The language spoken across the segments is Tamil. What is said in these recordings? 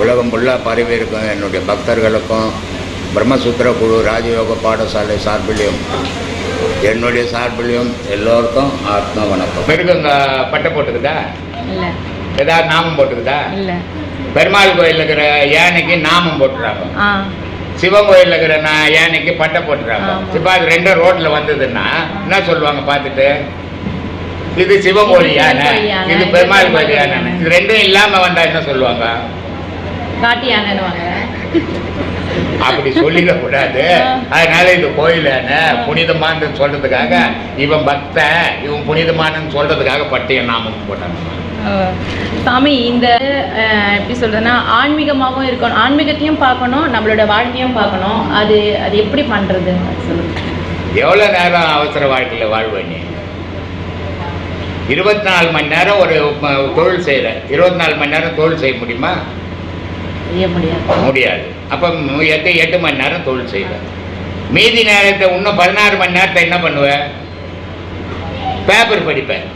உலகம் ஃபுல்லாக பரவி இருக்கும் என்னுடைய பக்தர்களுக்கும் பிரம்மசூத்திர குழு ராஜயோக பாடசாலை சார்பிலையும் என்னுடைய சார்பிலையும் எல்லோருக்கும் ஆத்ம வணக்கம். மிருகங்க பட்டை போட்டுக்குதா? இல்லை. ஏதாவது நாமம் போட்டுக்குதா? இல்லை. பெருமாள் கோயில் இருக்கிற யானைக்கு நாமம் போட்டுறாங்க. ஆ. சிவன் கோயில் இருக்கிற நான் யானைக்கு பட்டை போட்டுறாங்க. இப்போ அது ரெண்டும் ரோட்ல வந்ததுன்னா என்ன சொல்லுவாங்க பார்த்துட்டு? இது சிவன் கோயில் இது யானை. இது பெருமாள் கோயில் யானை. இது ரெண்டும் இல்லாம வந்தா என்ன சொல்லுவாங்க? காட்டி யானைன்னுவாங்க அப்படி சொல்லிடக்கூடாது. அதனால இது கோயில் யானை புனிதமானு சொல்றதுக்காக இவன் பக்தன் இவன் புனிதமானன்னு சொல்றதுக்காக பட்டிய நாமம் போட்டாங்க. சாமி இந்த எப்படி சொல்றதுன்னா ஆன்மீகமாகவும் இருக்கணும். ஆன்மீகத்தையும் பார்க்கணும் நம்மளோட வாழ்க்கையும் பார்க்கணும். அது அது எப்படி பண்றது? சொல்லுங்க. எவ்வளோ நேரம் அவசர வாழ்க்கையில் வாழ்வ நீ? இருபத்தி நாலு மணி நேரம் ஒரு தொழில் செய்கிற இருபத்தி நாலு மணி நேரம் தொழில் செய்ய முடியுமா? செய்ய முடியாது. முடியாது. அப்போ எட்டு எட்டு மணி நேரம் தொழில் செய்வேன் மீதி நேரத்தை இன்னும் பதினாறு மணி நேரத்தை என்ன பண்ணுவேன் பேப்பர் படிப்பேன்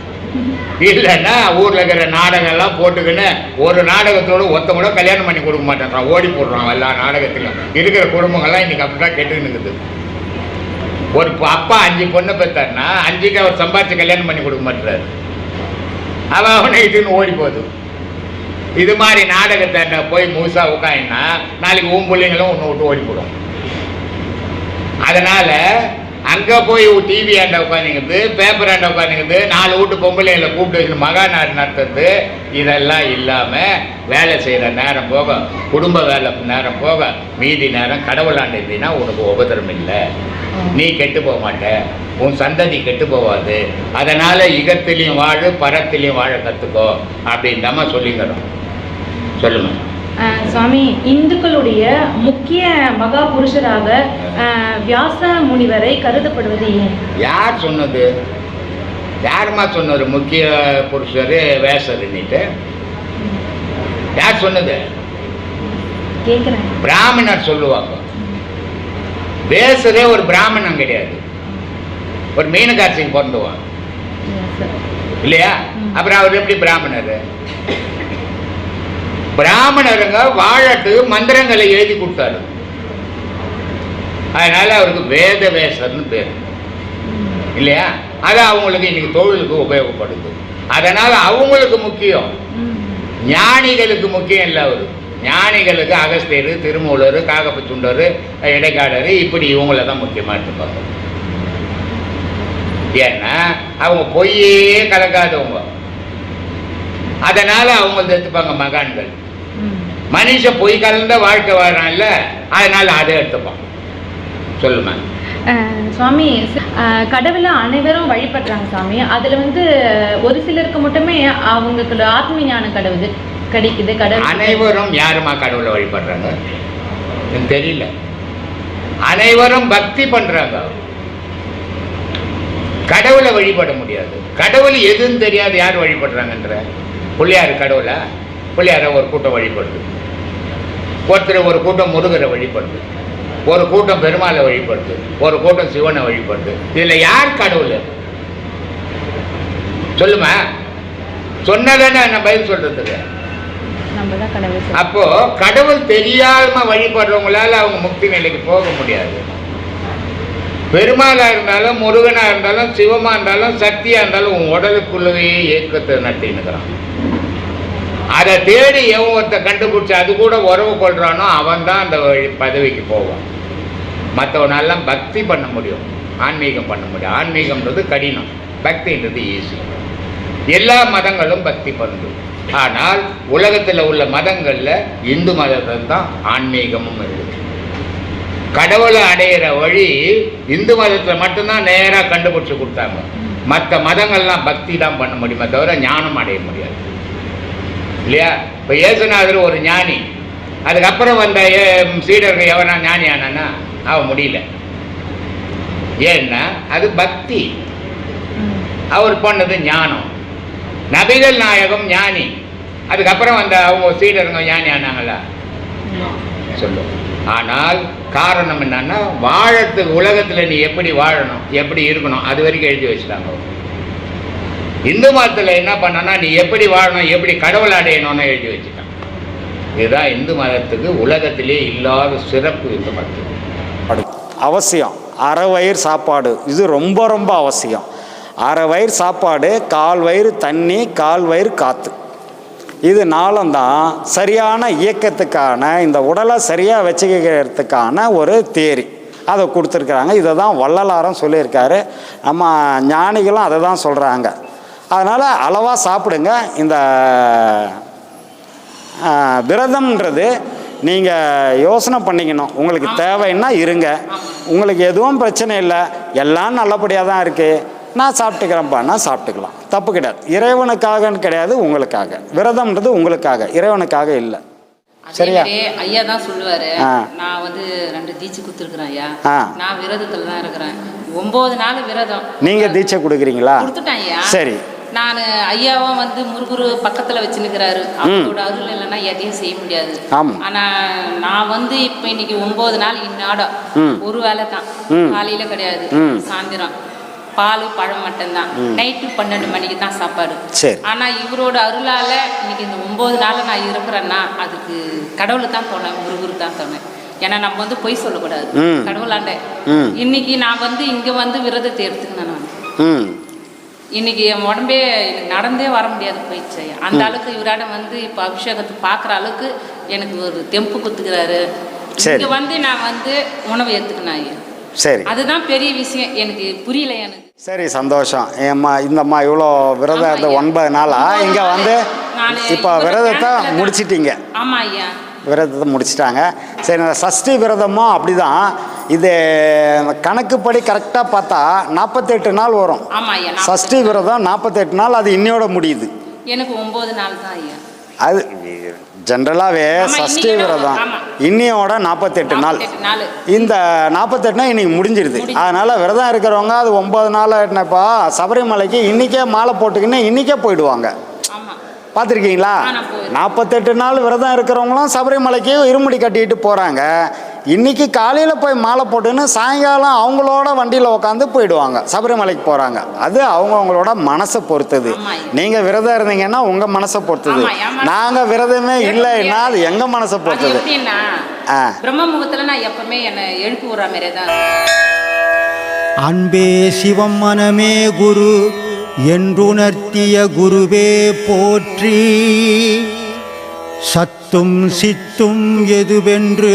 இல்லைன்னா ஊரில் இருக்கிற நாடகம்லாம் போட்டுக்கின்னு ஒரு நாடகத்தோட ஒத்த கூட கல்யாணம் பண்ணி கொடுக்க மாட்டேன்றான். ஓடி போடுறான் எல்லா நாடகத்திலும். இருக்கிற குடும்பங்கள்லாம் இன்னைக்கு அப்படி தான் இருக்குது. ஒரு அப்பா அஞ்சு பொண்ணை பெற்றாருன்னா அஞ்சுக்கு அவர் சம்பாதிச்சு கல்யாணம் பண்ணி கொடுக்க மாட்டுறாரு. அவன் அவனை இதுன்னு ஓடி போகுது. இது மாதிரி நாடகத்தை போய் முழுசா உட்காயின்னா நாளைக்கு உன் பிள்ளைங்களும் ஒன்று விட்டு ஓடி போடும் அதனால அங்க போய் டிவி ஆண்ட உட்காந்துங்கிறது பேப்பர் ஆண்ட உட்காந்துங்கிறது நாலு வீட்டு பொம்பளைங்களை கூப்பிட்டு வச்சு மகாநாடு நடத்துறது இதெல்லாம் இல்லாம வேலை செய்யற நேரம் போக குடும்ப வேலை நேரம் போக மீதி நேரம் கடவுள் இருந்தீங்கன்னா உனக்கு உபதிரம் இல்லை. நீ கெட்டு போக மாட்ட. உன் சந்ததி கெட்டு போகாது அதனால இகத்திலையும் வாழு பரத்திலையும் வாழ கத்துக்கோ அப்படின்னு தான் சொல்லிக்கிறோம். சொல்லுங்க. சுவாமி இந்துக்களுடைய முக்கிய மகா புருஷராக வியாச முனிவரை கருதப்படுவது ஏன்? யார் சொன்னது? யாருமா சொன்னது? முக்கிய புருஷர் வேசர்ன்னுட்டு. யார் சொன்னது? கேட்குறேன் பிராமணர் சொல்லுவாங்க. வேசரே ஒரு பிராமணன் கிடையாது. ஒரு மீனகாட்சிக்கு பிறந்துவான். இல்லையா. அப்புறம் அவர் எப்படி பிராமணர்? பிராமணருங்க வாழட்டு மந்திரங்களை எழுதி கொடுத்தாரு. அதனால அவருக்கு வேத வேசர்னு பேர். இல்லையா? அது அவங்களுக்கு இன்னைக்கு தொழிலுக்கு உபயோகப்படுது. அதனால அவங்களுக்கு முக்கியம். ஞானிகளுக்கு முக்கியம் இல்லை அவரு. ஞானிகளுக்கு அகஸ்தியர் திருமூலர் காகப்பச்சுண்டர் இடைக்காடர் இப்படி இவங்கள தான் முக்கியமாக எடுத்துப்பாங்க ஏன்னா அவங்க பொய்யே கலக்காதவங்க. அதனால அவங்க எடுத்துப்பாங்க மகான்கள். மனுஷ பொய் கலந்த வாழ்க்கை வர்றான்ல அதனால அதை எடுத்துப்பான். சொல்லுமா? சுவாமி கடவுளை அனைவரும் வழிபடுறாங்க சாமி அதுல வந்து ஒரு சிலருக்கு மட்டுமே அவங்களுக்கு ஆத்ம ஞானம் கடவுது கிடைக்குது கடவுள் அனைவரும் யாருமா கடவுளை வழிபடுறாங்க? எனக்கு தெரியல. அனைவரும் பக்தி பண்றாங்க. கடவுளை வழிபட முடியாது. கடவுள் எதுன்னு தெரியாது யார் வழிபடுறாங்கன்ற. பிள்ளையார் கடவுளா? பிள்ளையார ஒரு கூட்டம் வழிபடுது. ஒருத்தர் ஒரு கூட்டம் முருகரை வழிபடுது. ஒரு கூட்டம் பெருமாளை வழிபடுது. ஒரு கூட்டம் சிவனை வழிபடுது. இதுல யார் கடவுள்? சொல்லுமா? சொன்னதானே என்ன பதில் சொல்றதுக்கு. அப்போ கடவுள் தெரியாம வழிபடுறவங்களால அவங்க முக்தி நிலைக்கு போக முடியாது. பெருமாளா இருந்தாலும் முருகனா இருந்தாலும் சிவமா இருந்தாலும் சக்தியா இருந்தாலும் உன் உடலுக்குள்ளவே இயக்கத்தை நடத்தினுக்கிறான் அதை தேடி எவன் ஒருத்த அது கூட உறவு கொள்கிறானோ அவன் தான் அந்த வழி- பதவிக்கு போவான். மற்றவனெல்லாம் பக்தி பண்ண முடியும் ஆன்மீகம் பண்ண முடியும். ஆன்மீகம்ன்றது கடினம் பக்தின்றது ஈஸி எல்லா மதங்களும் பக்தி பண்ணுது ஆனால் உலகத்தில் உள்ள மதங்களில் இந்து மதத்தில் தான் ஆன்மீகமும் இருக்குது கடவுளை அடையிற வழி இந்து மதத்தில் மட்டும்தான் நேராக கண்டுபிடிச்சி கொடுத்தாங்க. மற்ற மதங்கள்லாம் பக்தி தான் பண்ண முடியுமே தவிர ஞானம் அடைய முடியாது. இல்லையா? இப்போ இயேசுநாதர் ஒரு ஞானி. அதுக்கப்புறம் வந்த ஏ- சீடர்கள் எவனா ஞானி ஆனானா அவன் முடியல. ஏன்னா அது பக்தி. அவர் பண்ணது ஞானம். நபிகள் நாயகம் ஞானி. அதுக்கப்புறம் வந்த அவங்க சீடருங்க ஞானி ஆனாங்களா சொல்லு. ஆனால் காரணம் என்னன்னா வாழத்து உலகத்துல நீ எப்படி வாழணும் எப்படி இருக்கணும் அது வரைக்கும் எழுதி வச்சுட்டாங்க அவங்க. இந்து மதத்தில் என்ன பண்ணனா நீ எப்படி வாழணும் எப்படி கடவுள் அடையணும்னு எழுதி வச்சுட்டான். இதுதான் இந்து மதத்துக்கு உலகத்திலே இல்லாத சிறப்பு இந்து மதத்துக்கு. அவசியம். அரை வயிறு சாப்பாடு. இது ரொம்ப ரொம்ப அவசியம். அரை வயிறு சாப்பாடு கால் வயிறு தண்ணி கால் வயிறு காற்று இது நாளம்தான் சரியான இயக்கத்துக்கான இந்த உடலை சரியாக வச்சுக்கிறதுக்கான ஒரு தேரி. அதை கொடுத்துருக்குறாங்க. இதை தான் வள்ளலாரம் சொல்லியிருக்காரு. நம்ம ஞானிகளும் அதை தான் சொல்கிறாங்க அதனால் அளவாக சாப்பிடுங்க. இந்த விரதம்ன்றது நீங்கள் யோசனை பண்ணிக்கணும். உங்களுக்கு தேவைன்னா இருங்க. உங்களுக்கு எதுவும் பிரச்சனை இல்லை. எல்லாம் நல்லபடியாக தான் இருக்குது நான் சாப்பிட்டுக்கிறேன்ப்பான்னா சாப்பிட்டுக்கலாம். தப்பு கிடையாது. இறைவனுக்காகன்னு கிடையாது உங்களுக்காக. விரதம்ன்றது உங்களுக்காக. இறைவனுக்காக இல்லை. சரியா? ஐயா தான் சொல்லுவாரு. நான் வந்து ரெண்டு தீட்சை குத்துருக்குறேன் ஐயா. நான் விரதத்துல தான் இருக்கிறேன். ஒன்பது நாள் விரதம். நீங்கள் தீட்சை கொடுக்குறீங்களா? சரி. நான் ஐயாவும் வந்து முருகுரு பக்கத்துல வச்சுன்னுக்கிறாரு. அவரோட அருள் இல்லைன்னா எதையும் செய்ய முடியாது. ஆனா நான் வந்து இப்ப இன்னைக்கு ஒன்பது நாள் இன்னாடம் ம். ஒரு வேளை தான். காலையில கிடையாது. சாயந்தரம். பால் பழம் மட்டும்தான். நைட்டு பன்னெண்டு மணிக்கு தான் சாப்பாடு. ஆனா இவரோட அருளால இன்னைக்கு இந்த ஒன்பது நாள் நான் இருக்கிறேன்னா அதுக்கு கடவுளை தான் தோணேன் முருகரு தான் தோணேன் ஏன்னா நம்ம வந்து பொய் சொல்லக்கூடாது. கடவுளாண்ட. இன்னைக்கு நான் வந்து இங்க வந்து விரதத்தை எடுத்துக்கினேன் நான். இன்னைக்கு என் உடம்பே எனக்கு நடந்தே வர முடியாது போயிடுச்சு. அந்த அளவுக்கு இவராட வந்து இப்போ அபிஷேகத்தை பார்க்குற அளவுக்கு எனக்கு ஒரு தெம்பு குத்துக்கிறாரு. இங்க வந்து நான் வந்து உணவு எடுத்துக்கினேன் ஐயா. சரி. அதுதான் பெரிய விஷயம். எனக்கு புரியல எனக்கு. சரி சந்தோஷம். ஏம்மா இந்தம்மா இவ்வளோ விரதம் இருந்த. ஒன்பது நாளா? இங்கே வந்து இப்போ விரதத்தை. முடிச்சிட்டீங்க. ஆமா ஐயா. விரதத்தை முடிச்சிட்டாங்க. சரி சஷ்டி விரதமும் அப்படிதான். இது கணக்குப்படி கரெக்டாக பார்த்தா நாற்பத்தெட்டு நாள் வரும். சஷ்டி விரதம் நாற்பத்தெட்டு நாள் அது இன்னையோட முடியுது. எனக்கு ஒன்பது நாள் தான் ஐயா. அது ஜென்ரலாகவே சஷ்டி விரதம். இன்னையோட நாற்பத்தெட்டு நாள். 48 நாள். இந்த நாற்பத்தெட்டுனா இன்னைக்கு முடிஞ்சிருது. முடிஞ்சு. அதனால் விரதம் இருக்கிறவங்க அது ஒம்பது நாள் என்னப்பா சபரிமலைக்கு இன்றைக்கே மாலை போட்டுக்கின்னு இன்றைக்கே போயிடுவாங்க. பார்த்துருக்கீங்களா. நாற்பத்தெட்டு நாள் விரதம் இருக்கிறவங்களும் சபரிமலைக்கு இருமுடி கட்டிட்டு போகிறாங்க இன்னைக்கு காலையில் போய் மாலை போட்டுன்னு சாயங்காலம் அவங்களோட வண்டியில் உட்காந்து போயிடுவாங்க. சபரிமலைக்கு போகிறாங்க அது அவங்கவுங்களோட மனசை பொறுத்தது. நீங்கள் விரதம் இருந்தீங்கன்னா உங்கள் மனசை பொறுத்தது. நாங்கள் விரதமே இல்லைன்னா அது எங்கள் மனசை பொறுத்தது? ஆ. பிரம்ம முகத்துல நான் எப்பவுமே என்னை எழுப்பி விடுற மாதிரியே தான் அன்பே சிவம் மனமே குரு என்றுணர்த்திய குருவே போற்றி. சத்தும் சித்தும் எதுவென்று